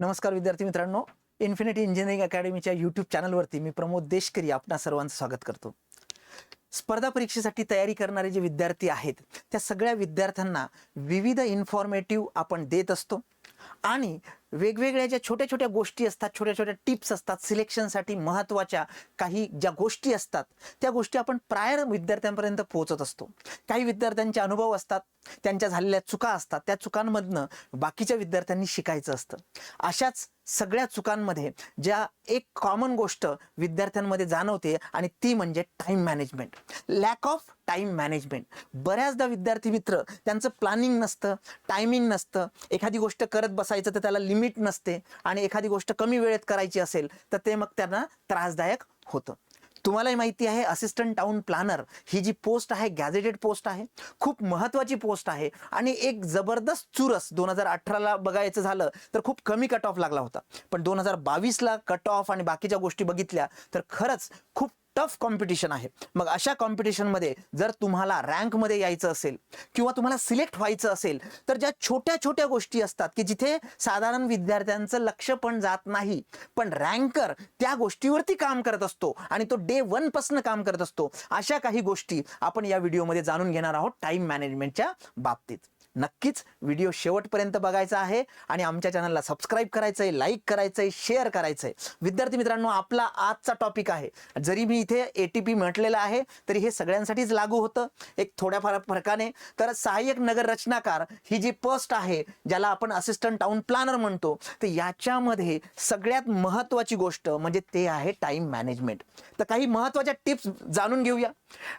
नमस्कार विद्यार्थी मित्रांनो इन्फिनिटी इंजिनिअरिंग अकॅडमीच्या यूट्यूब चॅनलवरती मी प्रमोद देशकरी आपणा सर्वांचं स्वागत करतो. स्पर्धा परीक्षेसाठी तयारी करणारे जे विद्यार्थी आहेत त्या सगळ्या विद्यार्थ्यांना विविध इन्फॉर्मेटिव्ह आपण देत असतो आणि वेगवेगळ्या ज्या छोट्या छोट्या गोष्टी असतात छोट्या छोट्या टिप्स असतात सिलेक्शनसाठी महत्त्वाच्या काही ज्या गोष्टी असतात त्या गोष्टी आपण प्रायर विद्यार्थ्यांपर्यंत पोहोचत असतो. काही विद्यार्थ्यांचे अनुभव असतात त्यांच्या झालेल्या चुका असतात त्या चुकांमधनं बाकीच्या विद्यार्थ्यांनी शिकायचं असतं. अशाच सगळ्या चुकांमध्ये ज्या एक कॉमन गोष्ट विद्यार्थ्यांमध्ये जाणवते आणि ती म्हणजे time management lack of time management बऱ्याचदा विद्यार्थी मित्र त्यांचं प्लॅनिंग नसतं टायमिंग नसतं. एखादी गोष्ट करत बसायचं तर त्याला लिमिट नसते आणि एखादी गोष्ट कमी वेळेत करायची असेल तर ते मग त्यांना त्रासदायक होतं. तुम्हालाही माहिती आहे असिस्टंट टाउन प्लॅनर ही जी पोस्ट आहे गॅझेटेड पोस्ट आहे खूप महत्त्वाची पोस्ट आहे आणि एक जबरदस्त चुरस दोन हजार अठराला बघायचं झालं तर खूप कमी कट ऑफ लागला होता. पण दोन हजार बावीसला कट ऑफ आणि बाकीच्या गोष्टी बघितल्या तर खरंच खूप टफ कॉम्पिटिशन आहे. मग अशा कॉम्पिटिशनमध्ये जर तुम्हाला रँकमध्ये यायचं असेल किंवा तुम्हाला सिलेक्ट व्हायचं असेल तर ज्या छोट्या छोट्या गोष्टी असतात की जिथे साधारण विद्यार्थ्यांचं लक्ष पण जात नाही पण रँकर त्या गोष्टीवरती काम करत असतो आणि तो डे वनपासून काम करत असतो अशा काही गोष्टी आपण या व्हिडिओमध्ये जाणून घेणार आहोत टाईम मॅनेजमेंटच्या बाबतीत. नक्कीच व्हिडिओ शेवटपर्यंत बघायचा आहे आणि आमच्या चॅनलला सबस्क्राईब करायचं आहे लाईक करायचं आहे शेअर करायचं आहे विद्यार्थी मित्रांनो आपला आजचा टॉपिक आहे. जरी मी इथे ए टी पी म्हटलेलं आहे तरी हे सगळ्यांसाठीच लागू होतं. एक थोड्याफार फरकाने. तर सहाय्यक नगर रचनाकार ही जी पोस्ट आहे ज्याला आपण असिस्टंट टाउन प्लॅनर म्हणतो तर याच्यामध्ये सगळ्यात महत्त्वाची गोष्ट म्हणजे ते आहे टाईम मॅनेजमेंट तर काही महत्त्वाच्या टिप्स जाणून घेऊया.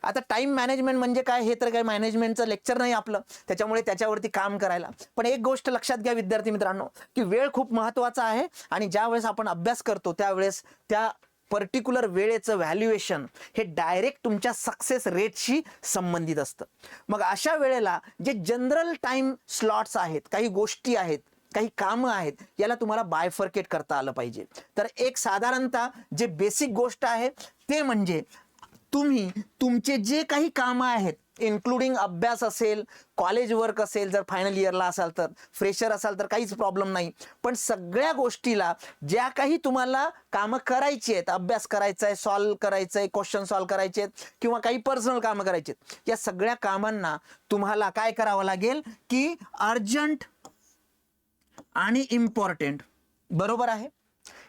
आता टाईम मॅनेजमेंट म्हणजे काय? हे तर काय मॅनेजमेंटचं लेक्चर नाही आपलं. त्याच्यामुळे त्याच्या त्याच्यावरती काम करायला. पण एक गोष्ट लक्षात घ्या विद्यार्थी मित्रांनो की वेळ खूप महत्त्वाचा आहे आणि ज्या वेळेस आपण अभ्यास करतो त्यावेळेस त्या पर्टिक्युलर वेळेचं व्हॅल्युएशन हे डायरेक्ट तुमच्या सक्सेस रेटशी संबंधित असतं. मग अशा वेळेला जे जनरल टाईम स्लॉट्स आहेत काही गोष्टी आहेत काही कामं आहेत याला तुम्हाला बायफर्केट करता आलं पाहिजे. तर एक साधारणतः जे बेसिक गोष्ट आहे ते म्हणजे तुम्ही तुमचे जे काही कामं आहेत इन्क्लुडिंग अभ्यास असेल कॉलेज वर्क असेल जर फायनल इयरला असाल तर फ्रेशर असाल तर काहीच प्रॉब्लेम नाही. पण सगळ्या गोष्टीला ज्या काही तुम्हाला कामं करायची आहेत अभ्यास करायचा आहे सॉल्व करायचं आहे क्वेश्चन सॉल्व करायचे आहेत किंवा काही पर्सनल कामं करायची आहेत या सगळ्या कामांना तुम्हाला काय करावं लागेल की अर्जंट आणि इम्पॉर्टंट बरोबर आहे?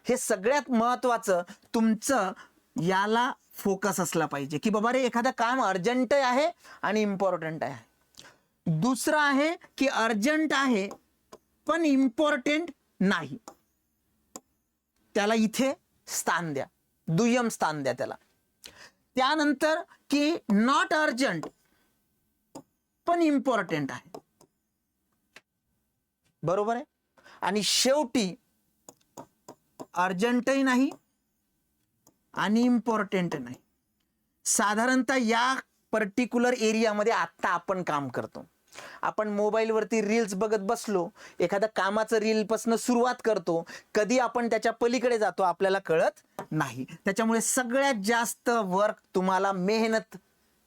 हे सगळ्यात महत्त्वाचं तुमचं याला फोकस असला पाहिजे की बाबा रे एखादं काम अर्जंट आहे आणि इम्पॉर्टंट आहे. दुसरं आहे की अर्जंट आहे पण इम्पॉर्टंट नाही. त्याला इथे स्थान द्या. दुय्यम स्थान द्या त्याला. त्यानंतर की नॉट अर्जंट पण इम्पॉर्टंट आहे. बरोबर आहे? आणि शेवटी अर्जंटही नाही आणि इम्पॉर्टंट नाही. साधारणतः या पर्टिक्युलर एरियामध्ये आत्ता आपण काम करतो. आपण मोबाईलवरती रील्स बघत बसलो एखाद्या कामाचं रीलपासून सुरुवात करतो कधी आपण त्याच्या पलीकडे जातो आपल्याला कळत नाही. त्याच्यामुळे सगळ्यात जास्त वर्क तुम्हाला मेहनत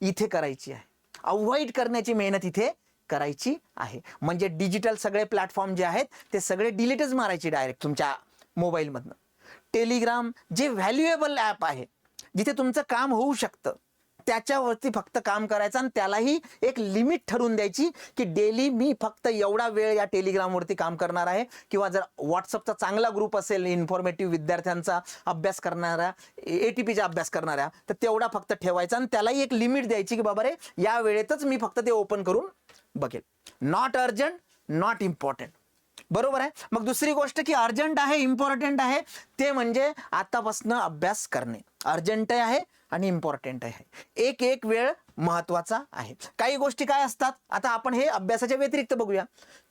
इथे करायची आहे. अवॉइड करण्याची मेहनत इथे करायची आहे. म्हणजे डिजिटल सगळे प्लॅटफॉर्म जे आहेत ते सगळे डिलीटच मारायचे डायरेक्ट तुमच्या मोबाईलमधनं टेलिग्राम जे व्हॅल्युएबल ॲप आहे जिथे तुमचं काम होऊ शकतं त्याच्यावरती फक्त काम करायचं आणि त्यालाही एक लिमिट ठरवून द्यायची की डेली मी फक्त एवढा वेळ या टेलिग्रामवरती काम करणार आहे किंवा जर व्हॉट्सअपचा चांगला ग्रुप असेल इन्फॉर्मेटिव्ह विद्यार्थ्यांचा अभ्यास करणाऱ्या ए टी पीचा अभ्यास करणाऱ्या तर तेवढा फक्त ठेवायचा आणि त्यालाही एक लिमिट द्यायची की बाबा रे या वेळेतच मी फक्त ते ओपन करून बघेल. नॉट अर्जंट नॉट इम्पॉर्टंट बरोबर आहे? मग दुसरी गोष्ट की अर्जंट आहे इम्पॉर्टंट आहे ते म्हणजे आतापासनं अभ्यास करणे. अर्जंट आहे आणि इम्पॉर्टंट आहे. एक एक वेळ महत्त्वाचा आहे. काही गोष्टी काय असतात? आता आपण हे अभ्यासाच्या व्यतिरिक्त बघूया.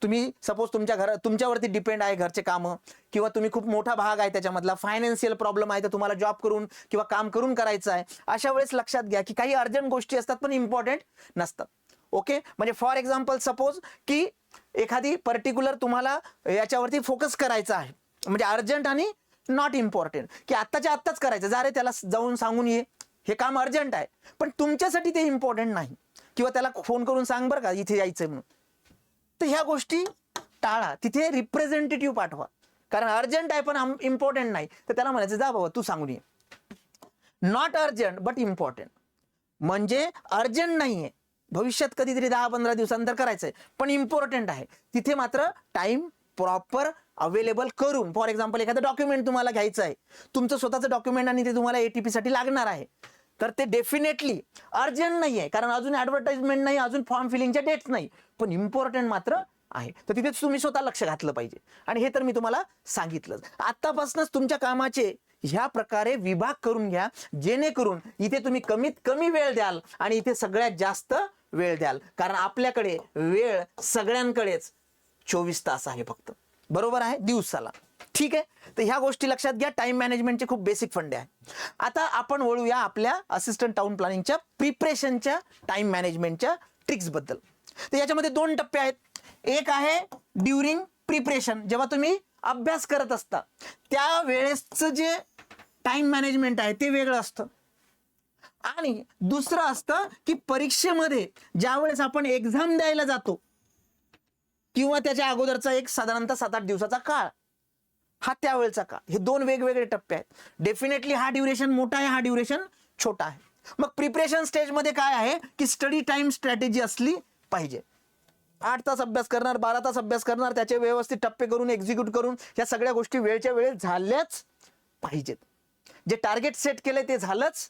तुम्ही सपोज तुमच्या घर तुमच्यावरती डिपेंड आहे घरचे कामं किंवा तुम्ही खूप मोठा भाग आहे त्याच्यामधला फायनान्शियल प्रॉब्लेम आहे तर तुम्हाला जॉब करून किंवा काम करून करायचं आहे अशा वेळेस लक्षात घ्या की काही अर्जंट गोष्टी असतात पण इम्पॉर्टंट नसतात. ओके? म्हणजे फॉर एक्झाम्पल सपोज की एखादी पर्टिक्युलर तुम्हाला याच्यावरती फोकस करायचा आहे. म्हणजे अर्जंट आणि नॉट इम्पॉर्टंट की आत्ताच्या आत्ताच करायचं. जा रे त्याला जाऊन सांगून ये. हे काम अर्जंट आहे. पण तुमच्यासाठी ते इम्पॉर्टंट नाही. किंवा त्याला फोन करून सांग बरं का इथे यायचं म्हणून. तर ह्या गोष्टी टाळा. तिथे रिप्रेझेंटेटिव्ह पाठवा. कारण अर्जंट आहे पण इम्पॉर्टंट नाही. तर त्याला म्हणायचं जा बाबा तू सांगून ये. नॉट अर्जंट बट इम्पॉर्टंट म्हणजे अर्जंट नाही आहे भविष्यात कधीतरी दहा पंधरा दिवसानंतर करायचं आहे पण इम्पॉर्टंट आहे. तिथे मात्र टाईम प्रॉपर अवेलेबल करून फॉर एक्झाम्पल एखादं डॉक्युमेंट तुम्हाला घ्यायचं आहे. तुमचं स्वतःचं डॉक्युमेंट आणि ते तुम्हाला एटीपी साठी लागणार आहे. तर ते डेफिनेटली अर्जंट नाही आहे कारण अजून ऍडव्हर्टाइजमेंट नाही अजून फॉर्म फिलिंगच्या डेट्स नाही. पण इम्पॉर्टंट मात्र आहे. तर तिथेच तुम्ही स्वतः लक्ष घातलं पाहिजे. आणि हे तर मी तुम्हाला सांगितलंच. आत्तापासूनच तुमच्या कामाचे ह्या प्रकारे विभाग करून घ्या. जेणेकरून इथे तुम्ही कमीत कमी वेळ द्याल आणि इथे सगळ्यात जास्त वेळ द्याल. कारण आपल्याकडे वेळ सगळ्यांकडेच चोवीस तास आहे फक्त. बरोबर आहे? दिवसाला. ठीक आहे? तर ह्या गोष्टी लक्षात घ्या. टाइम मॅनेजमेंटचे खूप बेसिक फंडे आहे. आता आपण वळूया आपल्या असिस्टंट टाउन प्लॅनिंगच्या प्रिपरेशनच्या टाइम मॅनेजमेंटच्या ट्रिक्सबद्दल. तर याच्यामध्ये दोन टप्पे आहेत. एक आहे ड्युरिंग प्रिपरेशन जेव्हा तुम्ही अभ्यास करत असता त्या वेळेसचं जे टाइम मॅनेजमेंट आहे ते वेगळं असतं. आणि दुसरं असतं की परीक्षेमध्ये ज्यावेळेस आपण एक्झाम द्यायला जातो किंवा त्याच्या अगोदरचा एक साधारणतः सात आठ दिवसाचा काळ हा त्यावेळेचा काळ. हे दोन वेगवेगळे टप्पे आहेत. डेफिनेटली हा ड्युरेशन मोठा आहे हा ड्युरेशन छोटा आहे. मग प्रिपरेशन स्टेजमध्ये काय आहे? की स्टडी टाइम स्ट्रॅटेजी असली पाहिजे. आठ तास अभ्यास करणार बारा तास अभ्यास करणार त्याचे व्यवस्थित टप्पे करून एक्झिक्यूट करून या सगळ्या गोष्टी वेळच्या वेळेत झाल्याच पाहिजेत. जे टार्गेट सेट केले ते झालंच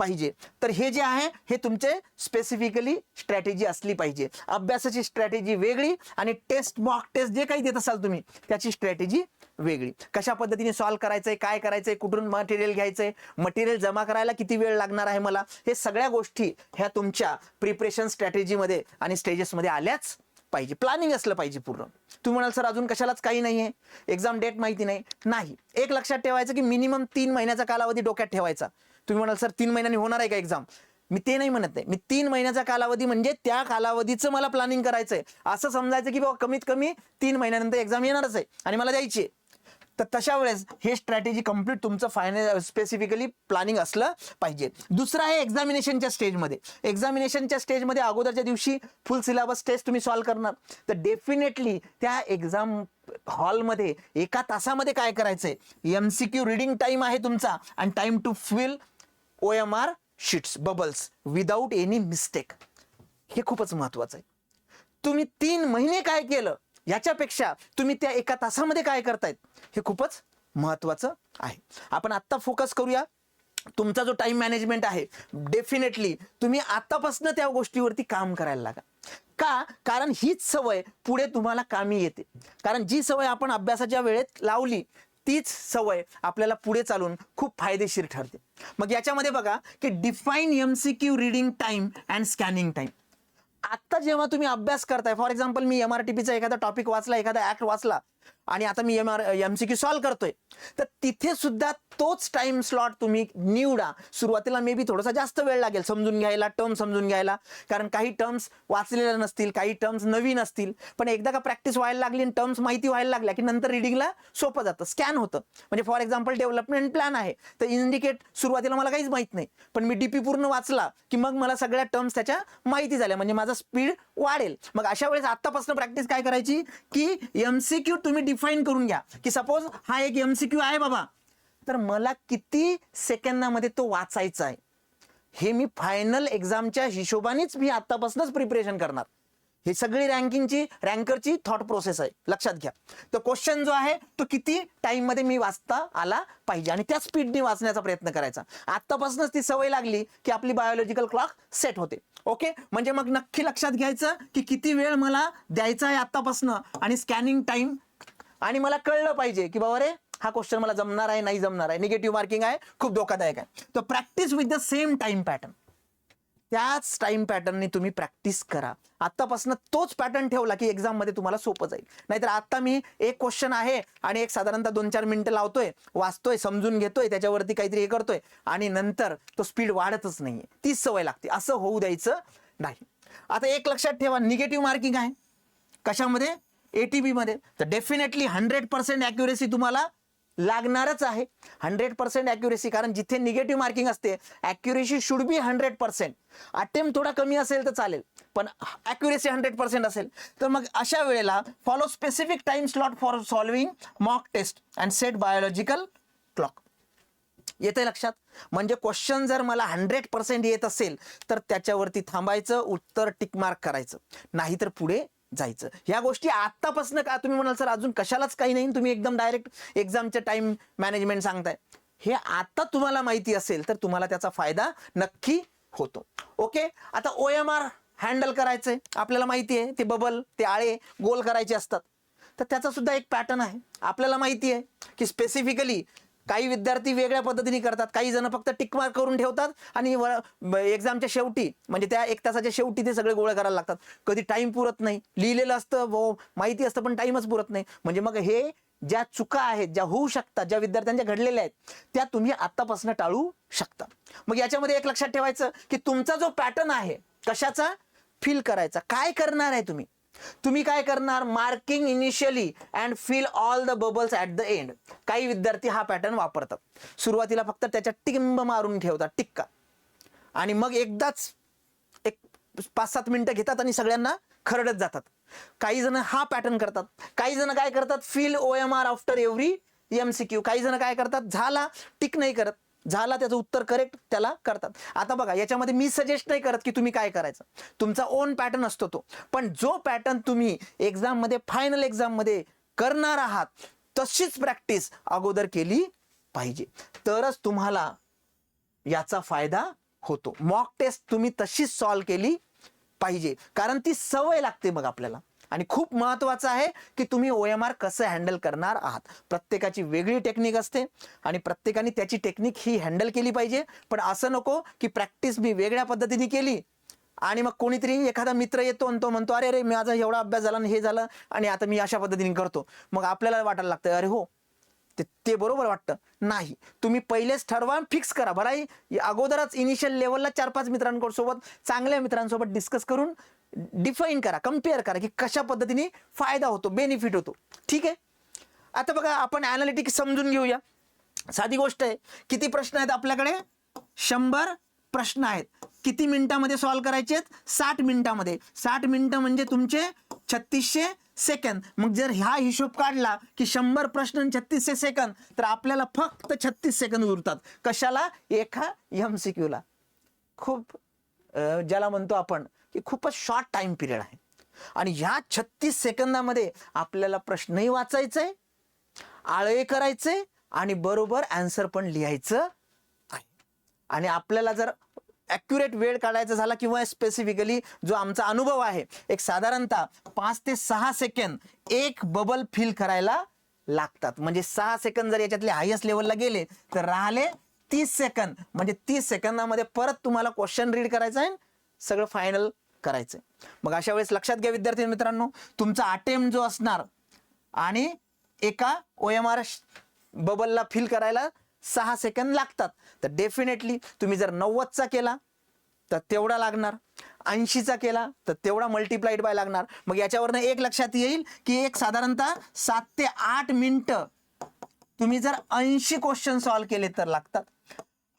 पाहिजे. तर हे जे आहे हे तुमचे स्पेसिफिकली स्ट्रॅटेजी असली पाहिजे. अभ्यासाची स्ट्रॅटेजी वेगळी आणि टेस्ट मॉक टेस्ट जे काही देत असाल तुम्ही त्याची स्ट्रॅटेजी वेगळी. कशा पद्धतीने सॉल्व्ह करायचंय काय करायचंय कुठून मटेरियल घ्यायचंय मटेरियल जमा करायला किती वेळ लागणार आहे मला? हे सगळ्या गोष्टी ह्या तुमच्या प्रिपरेशन स्ट्रॅटेजीमध्ये आणि स्टेजेसमध्ये आल्याच पाहिजे. प्लॅनिंग असलं पाहिजे पूर्ण. तुम्ही म्हणाल सर अजून कशालाच काही नाही आहे एक्झाम डेट माहिती नाही. नाही. एक लक्षात ठेवायचं की मिनिमम तीन महिन्याचा कालावधी डोक्यात ठेवायचा. तुम्ही म्हणाल सर तीन महिन्यांनी होणार आहे का एक्झाम मी ते नाही म्हणत आहे. मी तीन महिन्याचा कालावधी म्हणजे त्या कालावधीचं मला प्लॅनिंग करायचंय. असं समजायचं की बाबा कमीत कमी तीन महिन्यानंतर एक्झाम येणारच आहे आणि मला द्यायची आहे. तर तशा वेळेस हे स्ट्रॅटेजी कंप्लीट तुमचं फायनल स्पेसिफिकली प्लॅनिंग असलं पाहिजे. दुसरं आहे एक्झामिनेशनच्या स्टेजमध्ये एक्झामिनेशनच्या स्टेजमध्ये अगोदरच्या दिवशी फुल सिलेबस टेस्ट तुम्ही सॉल्व्ह करणार. तर डेफिनेटली त्या एक्झाम हॉलमध्ये एका तासामध्ये काय करायचंय? M C Q reading time आहे तुमचा. आणि time to fill O M R sheets bubbles without any mistake हे खूपच महत्वाचं आहे. तुम्ही तीन महिने काय केलं? याच्यापेक्षा तुम्ही त्या एका तासामध्ये काय करतायत? हे खूपच महत्वाचं आहे. आपण आत्ता फोकस करूया. तुमचा जो टाइम मॅनेजमेंट आहे डेफिनेटली तुम्ही आतापासून त्या गोष्टीवरती काम करायला लागा. का? कारण हीच सवय पुढे तुम्हाला कामी येते. कारण जी सवय आपण अभ्यासाच्या वेळेत लावली तीच सवय आपल्याला पुढे चालून खूप फायदेशीर ठरते. मग याच्यामध्ये बघा की define M C Q reading time and scanning time आता जेव्हा तुम्ही अभ्यास करताय फॉर एक्झाम्पल मी एम आर टी पीचा एखादा टॉपिक वाचला एखादा ऍक्ट वाचला आणि आता मी M R M C Q solve करतोय. तर तिथे सुद्धा तोच टाइम स्लॉट तुम्ही निवडा. सुरुवातीला मे बी थोडासा जास्त वेळ लागेल समजून घ्यायला टर्म समजून घ्यायला. कारण काही टर्म्स वाचलेल्या नसतील काही टर्म्स नवीन असतील. पण एकदा का प्रॅक्टिस व्हायला लागली आणि टर्म्स माहिती व्हायला लागल्या की नंतर रिडिंगला सोपं जातं स्कॅन होतं. म्हणजे फॉर एक्झाम्पल डेव्हलपमेंट प्लॅन आहे. तर इंडिकेट सुरुवातीला मला काहीच माहीत नाही. पण मी डीपी पूर्ण वाचला की मग मला सगळ्या टर्म्स त्याच्या माहिती झाल्या. म्हणजे माझा स्पीड वाढेल. मग अशा वेळेस आतापासून प्रॅक्टिस काय करायची? की एम सी तुम्ही डिफाईन करून घ्या. की सपोज हा एक एमसीक्यू आहे बाबा. तर मला किती सेकंदामध्ये तो वाचायचा आहे? हे मी फायनल एक्झामच्या हिशोबानेच मी आतापासूनच प्रिपरेशन करणार. हे सगळी रँकिंगची रँकरची थॉट प्रोसेस आहे. लक्षात घ्या. तर क्वेश्चन जो आहे तो किती टाइममध्ये मी वाचता आला पाहिजे? आणि त्या स्पीडने वाचण्याचा प्रयत्न करायचा. आतापासूनच ती सवय लागली की आपली बायोलॉजिकल क्लॉक सेट होते. ओके म्हणजे मग नक्की लक्षात घ्यायचं की किती वेळ मला द्यायचा आहे आतापासून आणि स्कॅनिंग टाइम आणि मला कळलं पाहिजे की बाबा रे हा क्वेश्चन मला जमणार आहे नाही जमणार आहे. निगेटिव्ह मार्किंग आहे खूप धोकादायक आहे. तर practice with the same time pattern त्याच टाइम पॅटर्नने तुम्ही प्रॅक्टिस करा. आतापासून तोच पॅटर्न ठेवला की एक्झाममध्ये तुम्हाला सोपं जाईल. नाहीतर आता मी एक क्वेश्चन आहे आणि एक साधारणतः दोन चार मिनटं लावतोय वाचतोय समजून घेतोय त्याच्यावरती काहीतरी हे करतोय आणि नंतर तो स्पीड वाढतच नाहीये. तीच सवय लागते. असं होऊ द्यायचं नाही. आता एक लक्षात ठेवा निगेटिव्ह मार्किंग आहे. कशामध्ये? एटीबी मध्ये. तर डेफिनेटली हंड्रेड पर्सेंट ॲक्युरेसी तुम्हाला लागणारच आहे. हंड्रेड पर्सेंट ॲक्युरेसी कारण जिथे निगेटिव्ह मार्किंग असते accuracy should be hundred percent attempt थोडा कमी असेल तर चालेल पण ॲक्युरेसी हंड्रेड पर्सेंट असेल. तर मग अशा वेळेला follow specific time slot for solving mock test and set biological clock येते लक्षात? म्हणजे क्वेश्चन जर मला हंड्रेड पर्सेंट येत असेल तर त्याच्यावरती थांबायचं उत्तर टिकमार्क करायचं. नाहीतर पुढे जायचं. ह्या गोष्टी आत्तापासून का तुम्ही म्हणाल सर अजून कशालाच काही नाही? तुम्ही एकदम डायरेक्ट एक्झामचं टाइम मॅनेजमेंट सांगताय. हे आता तुम्हाला माहिती असेल तर तुम्हाला त्याचा फायदा नक्की होतो. ओके आता ओ एम आर हँडल करायचंय. आपल्याला माहिती आहे ते बबल ते आळे गोल करायचे असतात. तर त्याचा सुद्धा एक पॅटर्न आहे. आपल्याला माहिती आहे की स्पेसिफिकली काही विद्यार्थी वेगळ्या पद्धतीने करतात काही जण फक्त टिकमार्क करून ठेवतात आणि एक्झामच्या शेवटी म्हणजे त्या एक तासाच्या शेवटी ते सगळे गोळे करायला लागतात. कधी टाइम पुरत नाही. लिहिलेलं असतं माहिती असतं पण टाईमच पुरत नाही. म्हणजे मग हे ज्या चुका आहेत ज्या होऊ शकतात ज्या विद्यार्थ्यांच्या घडलेल्या आहेत त्या तुम्ही आत्तापासून टाळू शकता. मग याच्यामध्ये एक लक्षात ठेवायचं की तुमचा जो पॅटर्न आहे कशाचा? फील करायचा. काय करणार आहे तुम्ही? तुम्ही काय करणार? Marking initially and fill all the bubbles at the end काही विद्यार्थी हा पॅटर्न वापरतात. सुरुवातीला फक्त त्याच्या टिंब मारून ठेवतात टिक्का. आणि मग एकदाच एक पाच सात मिनिटं घेतात आणि सगळ्यांना खरडत जातात. काही जण हा पॅटर्न करतात. काही जण काय करतात? Fill O M R after every M C Q काही जण काय करतात? झाला टिक नाही करत. झाला त्याचं उत्तर करेक्ट त्याला करतात. आता बघा याच्यामध्ये मी सजेस्ट नाही करत की तुम्ही काय करायचं. तुमचा ओन पॅटर्न असतो तो. पण जो पॅटर्न तुम्ही एक्झाममध्ये फायनल एक्झाममध्ये करणार आहात तशीच प्रॅक्टिस अगोदर केली पाहिजे. तरच तुम्हाला याचा फायदा होतो. मॉक टेस्ट तुम्ही तशीच सॉल्व केली पाहिजे. कारण ती सवय लागते मग आपल्याला. आणि खूप महत्वाचं आहे की तुम्ही ओ एम आर कसं हँडल करणार आहात. प्रत्येकाची वेगळी टेक्निक असते आणि प्रत्येकाने त्याची टेक्निक ही हँडल केली पाहिजे. पण असं नको की प्रॅक्टिस मी वेगळ्या पद्धतीने केली आणि मग कोणीतरी एखादा मित्र येतो आणि तो म्हणतो अरे अरे माझा एवढा अभ्यास झाला आणि हे झालं आणि आता मी अशा पद्धतीने करतो. मग आपल्याला वाटायला लागतं अरे हो ते ते बरोबर वाटतं. नाही. तुम्ही पहिलेच ठरवा फिक्स करा. भराई अगोदरच इनिशियल लेवलला चार पाच मित्रांसोबत चांगल्या मित्रांसोबत डिस्कस करून डिफाईन करा कंपेअर करा की कशा पद्धतीने फायदा होतो बेनिफिट होतो. ठीक आहे? आता बघा आपण ॲनालिटिक्स समजून घेऊया. साधी गोष्ट आहे किती प्रश्न आहेत आपल्याकडे? शंभर प्रश्न आहेत. किती मिनिटामध्ये सॉल्व्ह करायचे आहेत? साठ मिनिटामध्ये. साठ मिनिटं म्हणजे तुमचे छत्तीसशे सेकंद मग जर ह्या हिशोब काढला की शंभर प्रश्न आणि छत्तीसशे सेकंद तर आपल्याला फक्त छत्तीस सेकंद उरतात. कशाला? एका एम सी क्यूला खूप ज्याला म्हणतो आपण की खूपच शॉर्ट टाईम पिरियड आहे. आणि ह्या छत्तीस सेकंदामध्ये आपल्याला प्रश्नही वाचायचा आहे आळे करायचे आणि बरोबर ॲन्सर पण लिहायचं आहे. आणि आपल्याला जर ॲक्युरेट वेळ काढायचा झाला किंवा स्पेसिफिकली जो आमचा अनुभव आहे एक साधारणतः पाच ते सहा सेकंद एक बबल फिल करायला लागतात. म्हणजे सहा सेकंद जर याच्यातले हायस्ट लेवलला गेले तर राहिले तीस सेकंद म्हणजे तीस सेकंदामध्ये परत तुम्हाला क्वेश्चन रीड करायचं आहे सगळं फायनल करायचं. मग अशा वेळेस लक्षात घ्या विद्यार्थी मित्रांनो तुमचा अटेम्प्ट जो असणार आणि एका ओ एम आर बबलला फिल करायला सहा सेकंद लागतात. तर डेफिनेटली तुम्ही जर नव्वदचा केला तर तेवढा लागणार. ऐंशीचा केला तर तेवढा मल्टिप्लाईड बाय लागणार. मग याच्यावरनं एक लक्षात येईल की एक साधारणतः सात ते आठ मिनटं तुम्ही जर ऐंशी क्वेश्चन सॉल्व्ह केले तर लागतात.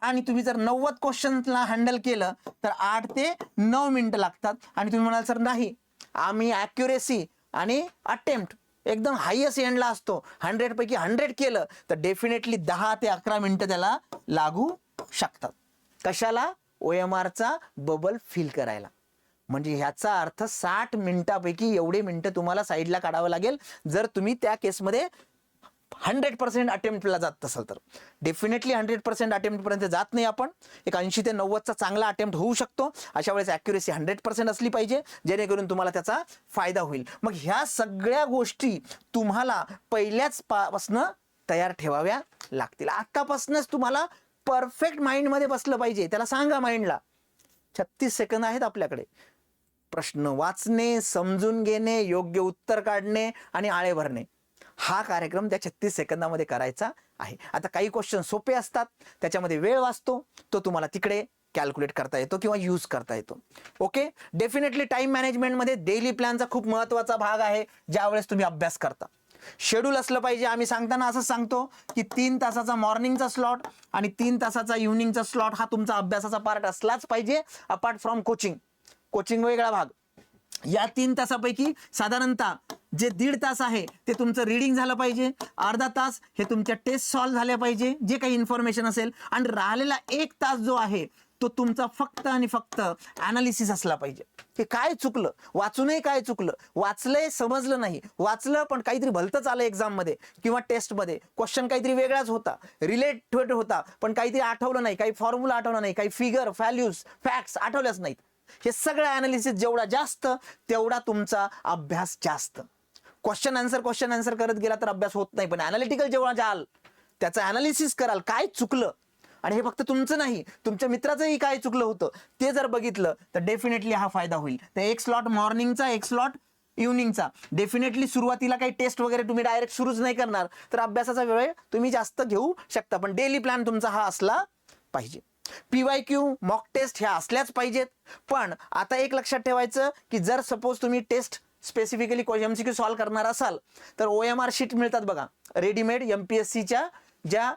आणि तुम्ही जर नव्वद क्वेश्चनला हँडल केलं तर आठ ते नऊ मिनटं लागतात. आणि तुम्ही म्हणाल सर नाही. आम्ही ॲक्युरेसी आणि अटेम्प्ट एकदम हायएस्ट एंडला असतो. हंड्रेड पैकी हंड्रेड केलं तर डेफिनेटली दहा ते अकरा मिनिटं त्याला लागू शकतात. कशाला? ओ एम आरचा बबल फिल करायला. म्हणजे ह्याचा अर्थ साठ मिनिटापैकी एवढे मिनटं तुम्हाला साईडला काढावं लागेल. जर तुम्ही त्या केसमध्ये हंड्रेड पर्सेंट अटेम्प्टला जात असाल तर. डेफिनेटली हंड्रेड पर्सेंट अटेम्प्टपर्यंत जात नाही आपण. एक ऐंशी ते नव्वदचा चांगला अटेम्प्ट होऊ शकतो. अशा वेळेस ॲक्युरेसी हंड्रेड पर्सेंट असली पाहिजे जेणेकरून तुम्हाला त्याचा फायदा होईल. मग ह्या सगळ्या गोष्टी तुम्हाला पहिल्याच पासनं तयार ठेवाव्या लागतील. आत्तापासूनच तुम्हाला परफेक्ट माइंडमध्ये बसलं पाहिजे. त्याला सांगा माइंडला छत्तीस सेकंद आहेत आपल्याकडे. प्रश्न वाचणे समजून घेणे योग्य उत्तर काढणे आणि आळे भरणे. हा कार्यक्रम त्या छत्तीस सेकंदामध्ये करायचा आहे. आता काही क्वेश्चन सोपे असतात. त्याच्यामध्ये वेळ वाचतो. तो तुम्हाला तिकडे कॅल्क्युलेट करता येतो किंवा यूज करता येतो. ओके डेफिनेटली टाइम मॅनेजमेंटमध्ये डेली प्लॅनचा खूप महत्त्वाचा भाग आहे. ज्यावेळेस तुम्ही अभ्यास करता. शेड्यूल असलं पाहिजे. आम्ही सांगताना असं सांगतो की तीन तासाचा मॉर्निंगचा स्लॉट आणि तीन तासाचा इव्हनिंगचा स्लॉट हा तुमचा अभ्यासाचा पार्ट असलाच पाहिजे. अपार्ट फ्रॉम कोचिंग कोचिंग वेगळा भाग. या तीन तासापैकी साधारणतः जे दीड तास आहे ते तुमचं रिडिंग झालं पाहिजे. अर्धा तास हे तुमच्या टेस्ट सॉल्व्ह झाल्या पाहिजे जे काही इन्फॉर्मेशन असेल. आणि राहिलेला एक तास जो आहे तो तुमचा फक्त आणि फक्त अनालिसिस असला पाहिजे. की काय चुकलं? वाचूनही काय चुकलं? वाचलंय समजलं नाही. वाचलं पण काहीतरी भलतंच आलं एक्झाममध्ये किंवा टेस्टमध्ये क्वेश्चन काहीतरी वेगळाच होता. रिलेटेड होता पण काहीतरी आठवलं नाही. काही फॉर्म्युला आठवला नाही. काही फिगर व्हॅल्यूज फॅक्ट्स आठवल्याच नाहीत. हे सगळं अनालिसिस जेवढा जास्त तेवढा तुमचा अभ्यास जास्त. क्वेश्चन आन्सर क्वेश्चन आन्सर करत गेला तर अभ्यास होत नाही. पण अनालिटिकल जेव्हा जाल त्याचं अनालिसिस कराल काय चुकलं? आणि हे फक्त तुमचं नाही तुमच्या मित्राचंही काय चुकलं होतं ते जर बघितलं तर डेफिनेटली हा फायदा होईल. तर एक स्लॉट मॉर्निंगचा एक स्लॉट इव्हनिंगचा डेफिनेटली सुरुवातीला काही टेस्ट वगैरे तुम्ही डायरेक्ट सुरूच नाही करणार तर अभ्यासाचा वेळ तुम्ही जास्त घेऊ शकता. पण डेली प्लॅन तुमचा हा असला पाहिजे. पीवाय क्यू मॉक टेस्ट ह्या असल्याच पाहिजेत. पण आता एक लक्षात ठेवायचं की जर सपोज तुम्ही test specifically M C Q solve करणार असाल तर ओ एम आर शीट मिळतात बघा. रेडीमेड एम पी एस सीच्या ज्या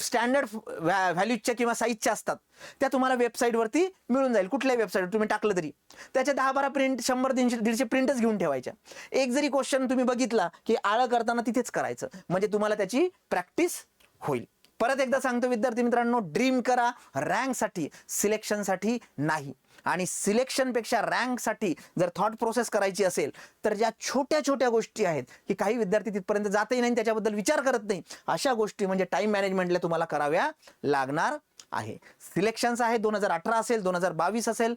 स्टँडर्ड व्हॅल्यूजच्या किंवा साईजच्या असतात त्या तुम्हाला वेबसाईटवरती मिळून जाईल. कुठल्याही वेबसाईटवर तुम्ही टाकलं तरी. त्याच्या दहा बारा प्रिंट शंभर दीडशे दीडशे प्रिंटच घेऊन ठेवायच्या. एक जरी क्वेश्चन तुम्ही बघितला की आळं करताना तिथेच करायचं. म्हणजे तुम्हाला त्याची प्रॅक्टिस होईल. परत एकदा सांगतो विद्यार्थी मित्रांनो ड्रीम करा. रँकसाठी सिलेक्शनसाठी नाही. आणि सिलेक्शनपेक्षा रँकसाठी जर थॉट प्रोसेस करायची असेल तर ज्या छोट्या छोट्या गोष्टी आहेत की काही विद्यार्थी तिथपर्यंत जातही नाही त्याच्याबद्दल विचार करत नाही अशा गोष्टी म्हणजे टाइम मॅनेजमेंटला तुम्हाला कराव्या लागणार आहे. सिलेक्शन्स आहे दोन हजार अठरा असेल दोन हजार बावीस असेल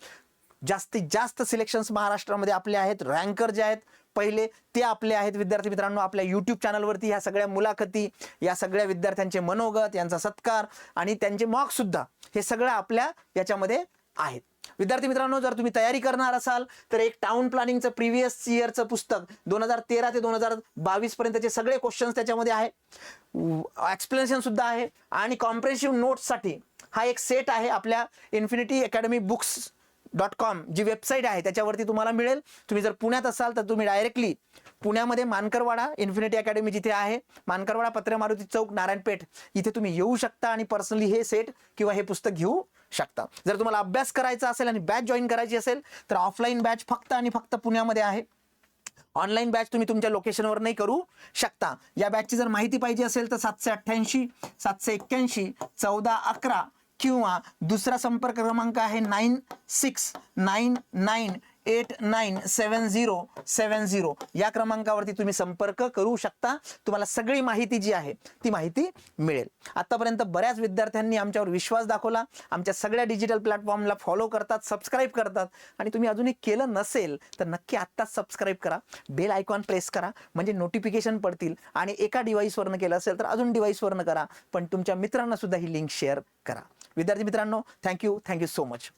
जास्तीत जास्त सिलेक्शन्स महाराष्ट्रामध्ये आपले आहेत रँकर जे आहेत पहिले ते आपले आहेत. विद्यार्थी मित्रांनो आपल्या यूट्यूब चॅनलवरती ह्या सगळ्या मुलाखती या सगळ्या विद्यार्थ्यांचे मनोगत यांचा सत्कार आणि त्यांचे मॉक सुद्धा हे सगळं आपल्या याच्यामध्ये आहेत. विद्यार्थी मित्रांनो जर तुम्ही तयारी करणार असाल तर एक टाउन प्लॅनिंगचं प्रिव्हियस इयरचं पुस्तक दोन हजार तेरा ते दोन हजार बावीस पर्यंतचे सगळे क्वेश्चन्स त्याच्यामध्ये आहे. एक्सप्लेनेशन सुद्धा आहे आणि कॉम्प्रेन्सिव्ह नोट्ससाठी हा एक सेट आहे आपल्या infinity academy books dot com जी वेबसाईट आहे त्याच्यावरती तुम्हाला मिळेल. तुम्ही जर पुण्यात असाल तर तुम्ही डायरेक्टली पुण्यामध्ये मानकरवाडा इन्फिनिटी अकॅडमी जिथे आहे मानकरवाडा पत्र मारुती चौक नारायणपेठ इथे तुम्ही येऊ शकता आणि पर्सनली हे सेट किंवा हे पुस्तक घेऊ शकता. जर तुम्हाला अभ्यास करायचा असेल आणि बॅच जॉईन करायची असेल तर ऑफलाईन बॅच फक्त आणि फक्त पुण्यामध्ये आहे. ऑनलाईन बॅच तुम्ही तुमच्या लोकेशनवर नाही करू शकता. या बॅचची जर माहिती पाहिजे असेल तर सातशे अठ्ठ्याऐंशी सातशे एक्क्याऐंशी चौदा अकरा किंवा दुसरा संपर्क क्रमांक आहे nine six nine nine eight nine seven zero seven zero या क्रमांकावरती तुम्ही संपर्क करू शकता. तुम्हाला सगळी माहिती जी आहे ती माहिती मिळेल. आतापर्यंत बऱ्याच विद्यार्थ्यांनी आमच्यावर विश्वास दाखवला. आमच्या सगळ्या डिजिटल प्लॅटफॉर्मला फॉलो करतात सबस्क्राईब करतात. आणि तुम्ही अजूनही केलं नसेल तर नक्की आत्ताच सबस्क्राईब करा. बेल आयकॉन प्रेस करा. म्हणजे नोटिफिकेशन पडतील. आणि एका डिव्हाइसवरनं केलं असेल तर अजून डिव्हाइसवरनं करा. पण तुमच्या मित्रांना सुद्धा ही लिंक शेअर करा. विद्यार्थी मित्रांनो थँक्यू थँक्यू सो मच